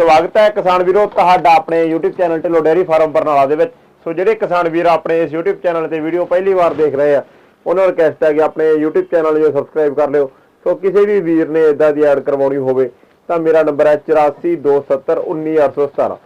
ਸਵਾਗਤ ਹੈ ਕਿਸਾਨ ਵੀਰੋ, ਤੁਹਾਡਾ ਆਪਣੇ YouTube channel Dhillon dairy farm Barnala ਦੇ ਵਿੱਚ। ਸੋ ਜਿਹੜੇ ਕਿਸਾਨ ਵੀਰ ਆਪਣੇ ਇਸ YouTube ਚੈਨਲ ਤੇ ਵੀਡੀਓ ਪਹਿਲੀ ਵਾਰ ਦੇਖ ਰਹੇ ਆ, ਉਹਨਾਂ ਨੂੰ ਰਿਕਵੈਸਟ ਹੈ ਕਿ ਆਪਣੇ YouTube ਚੈਨਲ ਨੂੰ ਸਬਸਕ੍ਰਾਈਬ ਕਰ ਲਿਓ। ਸੋ ਕਿਸੇ ਵੀ ਵੀਰ ਨੇ ਇਦਾਂ ਦੀ ਐਡ ਕਰਵਾਉਣੀ ਹੋਵੇ, ਤਾਂ ਮੇਰਾ ਨੰਬਰ ਹੈ 8427191817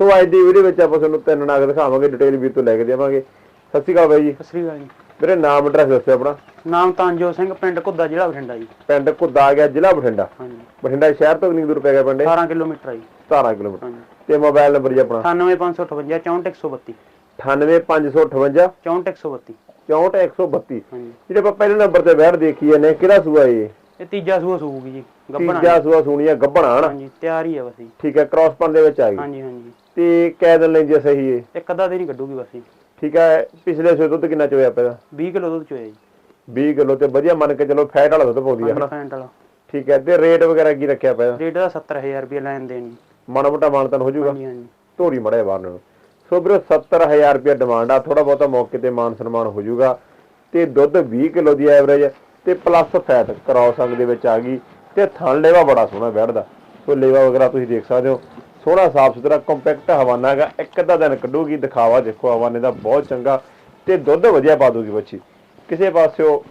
ਸੋ ਅੱਜ ਦੀ ਵੀਡੀਓ ਵਿੱਚ ਆਪਾਂ ਤੁਹਾਨੂੰ ਤਿੰਨ ਨਾਗ ਦਿਖਾਵਾਂਗੇ ਡਿਟੇਲ ਵੀਰ ਤੋਂ ਲੈ ਕੇ ਦੇਵਾਂਗੇ। ਸਤਿ ਸ਼੍ਰੀ ਅਕਾਲ ਬਾਈ ਜੀ। ਸਤਿ ਸ੍ਰੀ ਅਕਾਲ ਜੀ। ਵੀਰੇ ਨਾਮ ਐਡਰੈਸ ਦੱਸਿਓ ਆਪਣਾ। ਨਾਮ ਤਾਂਜੋ ਸਿੰਘ ਪਿੰਡ ਘੁੱਦਾ ਜ਼ਿਲ੍ਹਾ ਬਠਿੰਡਾ ਜੀ। ਪਿੰਡ ਘੁੱਦਾ ਆ ਗਿਆ ਜ਼ਿਲ੍ਹਾ ਬਠਿੰਡਾ? ਹਾਂਜੀ। ਬਠਿੰਡਾ ਸ਼ਹਿਰ ਤੋਂ ਕਿੰਨੀ ਦੂਰ ਪੈ ਗਿਆ ਪਿੰਡ ਇਹ? 18 ਕਿਲੋਮੀਟਰ ਆ ਜੀ। 17 ਕਿਲੋਮੀਟਰ। ਹਾਂਜੀ। ਤੇ ਮੋਬਾਈਲ ਨੰਬਰ ਜੀ ਆਪਣਾ? 98558 64132 98558 64132 64132 ਹਾਂਜੀ। ਜਿਹੜੇ ਆਪਾਂ ਪਹਿਲੇ ਨੰਬਰ ਤੇ ਬੈਠ ਦੇਖੀ ਨੇ ਕਿਹੜਾ ਸੂਆ ਇਹ? ਇਹ ਤੀਜਾ ਸੂਆ ਸੂਗੀ ਜੀ ਗੱਬਣਾ ਤੀਜਾ ਸੂਆ ਸੂਣੀਆ ਗੱਬਣਾ ਹਨਾ? ਹਾਂਜੀ ਤਿਆਰ ਹੀ ਆ ਬਸ ਜੀ। ਠੀਕ ਹੈ ਕ੍ਰਾਸ ਪਨ ਦੇ ਵਿੱਚ ਆ ਗਈ। ਹਾਂਜੀ ਹਾਂਜੀ। ਤੇ ਕੈ ਦਿਨ ਲੈਂਦੀ ਆ ਸਹੀ ਇਹ? ਇੱਕ ਅੱਧਾ ਦਿਨ ਹੀ ਕੱਢੂਗੀ ਬਸ ਜੀ। ਠੀਕ ਹੈ ਪਿਛਲੇ ਸੂਏ ਦੁੱਧ ਕਿੰਨਾ ਚੋਇਆ ਪਿਆ? 20 ਕਿਲੋ ਦੁੱਧ ਚੋਇਆ ਜੀ। 20 ਕਿਲੋ ਤੇ ਵਧੀਆ ਮੰਨ ਕੇ ਚਲੋ ਫੈਟ ਵਾਲਾ ਦੁੱਧ ਪਾਉਂਦੀ ਹੈ ਹਨਾ? ਫੈਂਟ ਵਾਲਾ। ਠੀਕ ਹੈ ਤੇ ਰੇਟ ਵਗੈਰਾ ਕੀ ਰੱਖਿਆ ਪਿਆ? ਰੇਟ ਦਾ 70000 ਰੁਪਏ ਲੈਣ ਦੇਣ ਜੀ। ਮਾੜਾ ਮੋਟਾ ਮਾਨਤਨ ਹੋ ਜਾਊਗਾ। ਹਾਂਜੀ ਹਾਂਜੀ। ਧੋਰੀ ਮੜਿਆ ਬਾਹਰ ਨੂੰ ਸੋ ਵੀਰੋ 70000 ਰੁਪਏ ਡਿਮਾਂਡ ਆ ਥੋੜਾ ਬਹੁਤਾ ਮੌਕੇ ਤੇ ਮਾਨ ਸਨਮਾਨ ਹੋ ਜਾਊਗਾ। ਤੇ ਦੁੱਧ 20 ਕਿਲੋ ਦੀ ਐਵਰੇਜ ਤੇ ਪਲੱਸ ਫੈਟ ਕ੍ਰਾਸ ਅੰਗ ਦੇ ਵਿੱਚ ਆ ਗਈ। ਤੇ ਥਣ ਲੇਵਾ ਬੜਾ ਸੋਹਣਾ ਬੈਠਦਾ। ਸੋ ਲੇਵਾ ਵਗੈਰਾ ਤੁਸੀਂ ਦੇਖ ਸਕਦੇ ਹੋ। ਸੋਹਣਾ ਸਾਫ਼ ਸੁਥਰਾ ਕੰਪੈਕਟ ਹਵਾਨਾ ਹੈਗਾ। ਇੱਕ ਅੱਧਾ ਦਿਨ ਕੱਢੂਗੀ ਦਿਖਾਵਾ ਦੇਖੋ ਹਵਾਨੇ ਦਾ ਬਹੁਤ ਚੰਗਾ ਤੇ ਦੁੱਧ ਵਧੀਆ ਪਾ ਦੂਗੀ ਬੱਚੀ। ਕਿਸੇ ਪਾਸਿਓ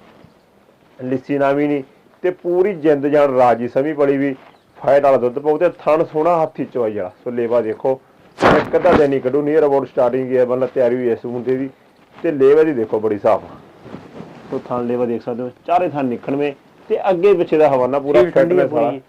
ਲਿੱਸੀ ਨਾ ਵੀ ਨਹੀਂ ਤੇ ਪੂਰੀ ਜਿੰਦ ਜਾਨ ਰਾਜੀ ਸਮੀ ਬੜੀ ਵੀ ਫਾਇਟ ਵਾਲਾ ਦੁੱਧ ਪਾਉ ਤੇ ਥਣ ਸੋਹਣਾ ਹੱਥੀ ਚਵਾਈ ਵਾਲਾ। ਸੋ ਲੇਵਾ ਦੇਖੋ ਇੱਕ ਅੱਧਾ ਦਿਨ ਹੀ ਕੱਢੂ ਨੀਅਰ ਅਬਾਊਟ ਸਟਾਰਟਿੰਗ ਹੈ ਮਤਲਬ ਤਿਆਰੀ ਹੋਈ ਇਸ ਤੇ ਦੀ। ਤੇ ਲੇਵਾ ਦੀ ਦੇਖੋ ਬੜੀ ਸਾਫ਼। ਸੋ ਥਣ ਲੇਵਾ ਦੇਖ ਸਕਦੇ ਹੋ ਚਾਰੇ ਥਣ ਨਿਕਣਵੇਂ ਤੇ ਅੱਗੇ ਪਿੱਛੇ ਦਾ ਹਵਾਨਾ ਪੂਰਾ ਫਿਟਨੈਸ ਵਾਲਾ ਪੂਰੀ।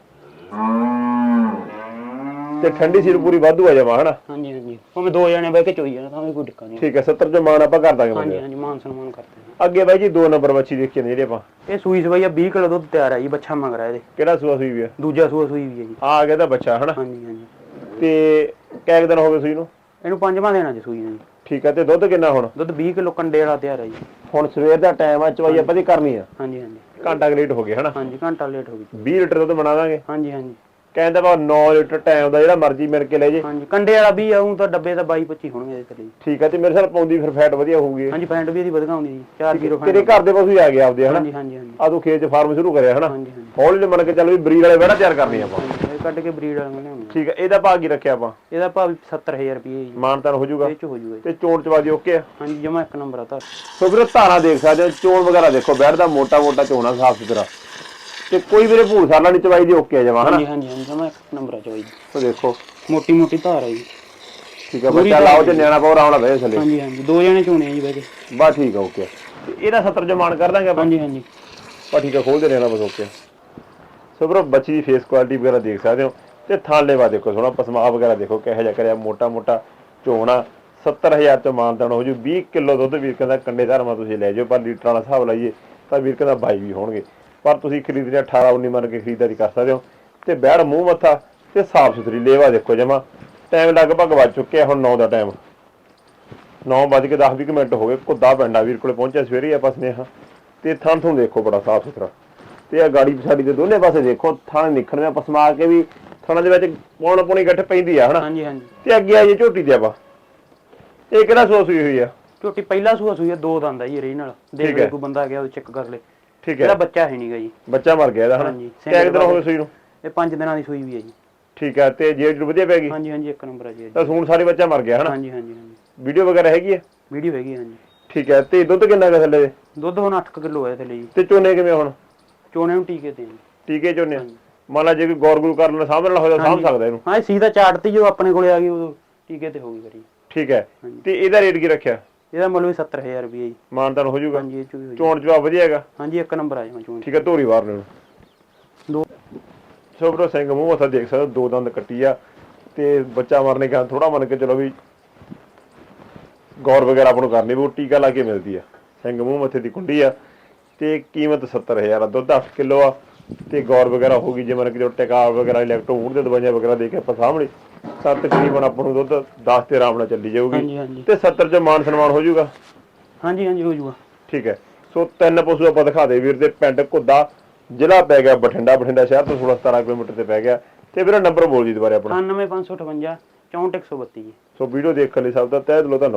ਤੇ ਠੰਡੀ ਸਿਰ ਪੂਰੀ ਵਾਧੂ ਆ ਜਾਵਾ ਹਨਾ? ਹਾਂਜੀ ਹਾਂਜੀ। ਭਾਵੇਂ ਦੋ ਜਣੇ ਬਹਿ ਕੇ ਚੋਈ ਜਾਣਾ ਤਾਂ ਵੀ ਕੋਈ ਦਿੱਕਤ ਨਹੀਂ। ਠੀਕ ਹੈ 70 ਚ ਮਾਨ ਆਪਾਂ ਕਰ ਦਾਂਗੇ ਹਾਂਜੀ ਬੰਦੇ ਹਾਂਜੀ ਮਾਨ ਸਨਮਾਨ ਕਰਦੇ ਹਾਂ। ਅੱਗੇ ਬਾਈ ਜੀ ਦੋ ਨੰਬਰ ਬੱਚੀ ਦੇਖੀ ਨੇ ਜਿਹੜੇ ਆਪਾਂ। ਇਹ ਸੂਈ ਸਵਾਈ ਆ 20 ਕਿਲੋ ਦੁੱਧ ਤਿਆਰ ਹੈ ਜੀ ਬੱਚਾ ਮੰਗ ਰਿਹਾ ਇਹਦੇ। ਕਿਹੜਾ ਸੂਆ ਸੂਈ ਵੀ ਆ? ਦੂਜਾ ਸੂਆ ਸੂਈ ਵੀ ਹੈ ਜੀ। ਆ ਗਿਆ ਤਾਂ ਬੱਚਾ ਹਨਾ? ਹਾਂਜੀ ਹਾਂਜੀ। ਤੇ ਦਿਨ ਹੋ ਗਏ ਸੂਈ ਨੂੰ? ਇਹਨੂੰ ਪੰਜਵਾਂ ਦੇਣਾ ਜੀ ਸੂਈ ਨੂੰ। ਜੀ ਠੀਕ ਹੈ ਤੇ ਦੁੱਧ ਕਿੰਨਾ ਹੁਣ? ਦੁੱਧ 20 ਕਿਲੋ ਕੰਡੇ ਵਾਲਾ ਤਿਆਰ ਹੈ ਜੀ। ਹੁਣ ਸਵੇਰ ਦਾ ਟਾਈਮ ਆ ਚਵਾਈ ਆਪਾਂ ਦੀ ਕਰਨੀ ਆ। ਹਾਂਜੀ ਹਾਂਜੀ। ਘੰਟਾ ਕੁ ਲੇਟ ਹੋ ਗਿਆ ਹਨਾ? ਹਾਂਜੀ ਘੰਟਾ ਲੇਟ ਹੋ ਗਈ 20 ਲੀਟਰ ਦੁੱਧ ਬਣਾ ਦਾਂਗੇ। ਹਾਂਜੀ ਹਾਂਜੀ। ਕਹਿੰਦਾ ਬਾ 9 ਲੀਟਰ ਟਾਈਮ ਦਾ ਜਿਹੜਾ ਮਰਜ਼ੀ ਮਿਲ ਕੇ ਲੈ ਜੇ। ਹਾਂਜੀ ਕੰਡੇ ਵਾਲਾ ਵੀ ਆਉਂ ਤਾਂ ਡੱਬੇ ਤਾਂ 22 25 ਹੋਣਗੇ ਇਹਦੇ ਜੀ ਠੀਕ ਹੈ ਤੇ ਮੇਰੇ ਸਾਲ ਪਾਉਂਦੀ ਫਿਰ ਫੈਟ ਵਧੀਆ ਹੋਊਗੀ। ਹਾਂਜੀ ਫੈਂਟ ਵੀ ਇਹਦੀ ਵਧਗਾਉਂਦੀ ਜੀ 4 ਕਿਲੋ ਤੇਰੇ ਘਰ ਦੇ ਪਸ਼ੂ ਹੀ ਆ ਗਏ ਆਪਦੇ ਹਨਾ? ਹਾਂਜੀ ਹਾਂਜੀ ਹਾਂਜੀ। ਆ ਤੂੰ ਖੇਤ ਚ ਫਾਰਮ ਸ਼ੁਰੂ ਕਰਿਆ ਹਨਾ? ਹੌਲੀ ਜਿਹੀ ਮੰਨ ਕੇ ਚੱਲ ਵੀ ਬਰੀਡ ਵਾਲੇ ਵਿਹੜਾ ਤਿਆਰ ਕਰਨੀ ਆਪਾਂ। ਕੱਢ ਕੇ ਬਰੀਡ ਵਾਲਾ ਬਣਾਉਣੀ ਠੀਕ ਹੈ ਇਹਦਾ ਭਾਅ ਕੀ ਰੱਖਿਆ ਆਪਾਂ? ਇਹਦਾ ਭਾਅ 70000 ਰੁਪਏ ਜੀ। ਮਾਨਤਾਨ ਹੋ ਜਾਊਗਾ। ਇਹ ਚ ਹੋ ਜੂਗਾ ਜੀ। ਤੇ ਚੋਣ ਚਵਾਦੀ ਓਕੇ ਆ? ਹਾਂਜੀ ਜਮਾ ਇੱਕ ਨੰਬਰ ਆ ਤਾਂ ਸੋ ਵੀਰੇ ਧਾਰਾਂ ਦੇਖ ਸਕਦੇ ਹੋ ਚੋਣ ਵਗੈਰਾ ਦੇਖੋ ਬੈਠ ਦਾ ਮੋਟਾ ਮੋਟਾ ਚੋਣਾ ਸਾਫ਼ ਸੁਥਰਾ ਤੇ ਕੋਈ ਵੀਰੇ ਭੂਲ ਸਾਲਾ ਨਹੀਂ ਚਵਾਈ ਦੀ ਓਕੇ ਆ ਜਮਾ ਹਨਾ? ਹਾਂਜੀ ਹਾਂਜੀ ਹਾਂਜੀ ਜਮਾ ਇੱਕ ਨੰਬਰ ਆ ਚੋਈ ਸੋ ਦੇਖੋ। ਮੋਟੀ ਮੋਟੀ ਧਾਰ ਆ ਜੀ। ਠੀਕ ਹੈ ਬੱਚਾ ਲਾਓ ਤੇ ਨਿਆਣਾ ਪਾਉ ਆਉਣਾ ਬਈ ਥੱਲੇ। ਹਾਂਜੀ ਹਾਂਜੀ ਦੋ ਜਣੇ ਚੋਣੇ ਆ ਜੀ ਵੈਸੇ ਬਸ ਠੀਕ ਆ ਓਕੇ ਤੇ ਇਹਦਾ 70 ਜਮਾਨ ਕਰ ਦਾਂਗੇ ਆਪਾਂ? ਹਾਂਜੀ ਹਾਂਜੀ। ਬਸ ਠੀਕ ਆ ਖੋਲਦੇ ਰਹਿਣਾ ਬਸ ਓਕੇ ਸੋ ਵੀਰੋ ਬੱਚੀ ਦੀ ਫੇਸ ਕੁਆਲਿਟੀ ਵਗੈਰਾ ਦੇਖ ਸਕਦੇ ਹੋ। ਤੇ ਥਾਣ ਲੈਵਾ ਦੇਖੋ ਸੋਹਣਾ ਪਸਮਾ ਵਗੈਰਾ ਦੇਖੋ ਕਿਹੋ ਜਿਹਾ ਕਰਿਆ ਮੋਟਾ ਮੋਟਾ ਚੋਣਾ 70000 ਚ ਮਾਨਤਾਨ ਹੋ ਜੂ। 20 ਕਿਲੋ ਦੁੱਧ ਵੀਰ ਕਹਿੰਦਾ ਕੰਡੇ ਧਰਮਾ ਤੁਸੀਂ ਲੈ ਜਾਓ ਪਰ ਲੀਟਰ ਵਾਲਾ ਹਿਸਾਬ ਲਾਈਏ ਤਾਂ ਵੀਰ ਕਹਿੰਦਾ 22 ਵੀ ਹੋਣਗੇ। ਪਰ ਤੁਸੀਂ ਖਰੀਦਣੇ 18 19 ਮੰਨ ਕੇ ਖਰੀਦਦਾਰੀ ਕਰ ਸਕਦੇ ਹੋ। ਤੇ ਬੈੜ ਮੂੰਹ ਮੱਥਾ ਤੇ ਸਾਫ਼ ਸੁਥਰੀ ਲੇਵਾ ਦੇਖੋ ਜਮਾ। ਟਾਈਮ ਲਗਭਗ ਵੱਜ ਚੁੱਕਿਆ ਹੁਣ 9 ਦਾ ਟਾਈਮ 9 ਵੱਜ ਕੇ 10 20 ਮਿੰਟ ਹੋ ਗਏ ਕੁੱਦਾ ਪਿੰਡਾ ਵੀਰ ਕੋਲੇ ਪਹੁੰਚਿਆ ਸਵੇਰੇ ਆਪਾਂ ਸਨੇਹਾ। ਤੇ ਥਣ ਥਣ ਦੇਖੋ ਬੜਾ ਸਾਫ਼ ਸੁਥਰਾ। ਤੇ ਆ ਗਾੜੀ ਪਛਾੜੀ ਦੇ ਦੋਨੇ ਪਾਸੇ ਦੇਖੋ ਥਣ ਨਿਖਣਵੇਂ ਪਸਮਾ ਕੇ ਵੀ ਥਣਾਂ ਦੇ ਵਿੱਚ ਪੌਣ ਪੌਣੀ ਗੱਠ ਪੈਂਦੀ ਆ ਹਨਾ? ਹਾਂਜੀ ਹਾਂਜੀ। ਤੇ ਅੱਗੇ ਆ ਜੀ ਝੋਟੀ ਤੇ ਆਪਾਂ। ਇਹ ਕਿਹੜਾ ਸੋਸ ਹੋਈ ਹੋਈ ਆ? ਝੋਟੀ ਪਹਿਲਾ ਸੂਆ ਸੂਈ ਆ ਦੋ ਦੰਦ ਆ ਜੀ ਰੀ ਨਾਲ। ਦੇਖ ਲੈ। ਕੋਈ ਬੰਦਾ ਆ ਗਿਆ ਉਹ ਚੈੱਕ ਕਰ ਲੈ। ਠੀਕ ਇਹਦਾ ਹੈ ਬੱਚਾ ਹੈ ਨਹੀਂਗਾ ਜੀ। ਬੱਚਾ ਮਰ ਗਿਆ ਇਹਦਾ ਹਨਾ? ਹਾਂਜੀ, ਕਿੰਨੇ ਦਿਨ ਹੋ ਗਏ ਸੂਈ ਨੂੰ? ਇਹ 5 ਦਿਨਾਂ ਦੀ ਸੂਈ ਵੀ ਹੈ ਜੀ। ਠੀਕ ਹੈ ਤੇ ਜੇ ਵਧੀਆ ਪੈ ਗਈ? ਹਾਂਜੀ ਹਾਂਜੀ ਇੱਕ ਨੰਬਰ ਆ ਜੀ ਇਹ। ਤਾਂ ਸੂਣ ਸਾਰੇ ਬੱਚਾ ਮਰ ਗਿਆ ਹਨਾ? ਹਾਂਜੀ ਹਾਂਜੀ ਹਾਂਜੀ। ਵੀਡੀਓ ਵਗੈਰਾ ਹੈਗੀ ਹੈ? ਵੀਡੀਓ ਹੈਗੀ ਹਾਂਜੀ। ਠੀਕ ਹੈ ਤੇ ਦੁੱਧ ਕਿੰਨਾ ਕੁ ਥੱਲੇ? ਦੁੱਧ ਹੁਣ 8 ਕਿਲੋ ਹੈ ਥੱਲੇ ਜੀ। ਤੇ ਚੋਨੇ ਕਿਵੇਂ ਹੁਣ? ਚੋਣੇ ਨੂੰ ਟੀਕੇ ਦੇਣ। ਟੀਕੇ ਚੋਨੇ ਮੰਨ ਲਾ ਜੇ ਕੋਈ ਗੌਰ ਗੁਰੂ ਕਰਨ ਸਾਹਮਣੇ ਵਾਲਾ ਹੋਇਆ ਸਾਂਭ ਸਕਦਾ ਇਹਨੂੰ। ਹਾਂ ਇਹ ਸੀਧਾ ਚਾੜਤੀ ਜੋ ਆਪਣੇ ਕੋਲੇ ਆ ਗਈ ਉਦੋਂ ਟੀਕੇ ਤੇ ਹੋ ਗਈ ਕਰੀ। ਠੀਕ ਹੈ। ਹਾਂਜੀ। ਤੇ ਇਹਦਾ ਰੇਟ ਕੀ ਰੱਖਿਆ? ਇਹਦਾ ਮੁੱਲ ਵੀ 70000 ਰੁਪਏ ਜੀ। ਮਾਨਤਾਨ ਹੋ ਜਾਊਗਾ? ਹਾਂਜੀ ਇਹ ਹੋਈ ਚੋਣ ਜਵਾਬ ਵਧੀਆ ਹੈਗਾ? ਹਾਂਜੀ ਇੱਕ ਨੰਬਰ ਆ ਜਾਵਾਂ ਚੋਣ ਠੀਕ ਹੈ ਧੋਰੀ ਵਾਰ ਨੂੰ। ਦੋ। ਸੋਬਰੋ ਸਿੰਘ ਮੂੰਹ ਮੱਥਾ ਦੇਖ ਸਕਦੇ ਦੋ ਦੰਦ ਕੱਟੀ ਆ। ਤੇ ਬੱਚਾ ਮਰਨੇ ਕਾ ਥੋੜਾ ਮੰਨ ਕੇ ਚਲੋ ਵੀ ਗੌਰ ਵਗੈਰਾ ਆਪਾਂ ਨੂੰ ਕਰਨੀ ਵੀ ਟੀਕਾ ਲਾ ਕੇ ਮਿਲਦੀ ਆ। ਸਿੰਘ ਮੂੰਹ ਮੱਥੇ ਦੀ ਕੁੰਡੀ ਆ। ਤੇ ਕੀਮਤ 70000 ਆ ਦੁੱਧ 8 ਕਿਲੋ ਆ। ਤੇ ਗੌਰ ਵਗੈਰਾ ਹੋਗੀ ਜੇ ਮਨ ਕਿ ਜੋ ਟਿਕਾ ਵਗੈਰਾ ਇਲੈਕਟ੍ਰੋ ਦੇ ਦਵਾਈਆਂ ਵਗੈਰਾ ਦੇ ਕੇ ਆਪਾਂ ਸਾਹਮਣੇ ਤਾਂ ਤਕਰੀਬਨ ਆਪਾਂ ਨੂੰ ਦੁੱਧ 10 ਤੇ ਆਰਾਮ ਨਾਲ ਚੱਲੀ ਜਾਊਗੀ। ਹਾਂਜੀ ਤੇ 70 ਚ ਮਾਨ ਸਨਮਾਨ ਹੋ ਜਾਊਗਾ? ਹਾਂਜੀ ਹਾਂਜੀ ਹੋ ਜੂਗਾ ਠੀਕ ਹੈ। ਸੋ ਤਿੰਨ ਪਸ਼ੂ ਆਪਾਂ ਦਿਖਾ ਦੇ ਵੀਰ ਦੇ ਪਿੰਡ ਘੁੱਦਾ ਜ਼ਿਲ੍ਹਾ ਪੈ ਗਿਆ ਬਠਿੰਡਾ ਬਠਿੰਡਾ ਸ਼ਹਿਰ ਤੋਂ 16 17 ਕਿਲੋਮੀਟਰ ਤੇ ਪੈ ਗਿਆ। ਤੇ ਵੀਰਾ ਨੰਬਰ ਬੋਲ ਜੀ ਦੁਬਾਰੇ ਆਪਣਾ। 98558 64132 ਜੀ ਸੋ ਵੀਡੀਓ ਦੇਖਣ ਲਈ ਸਭ ਦਾ ਤਹਿ ਦਿਲੋਂ ਧੰਨਵਾਦ।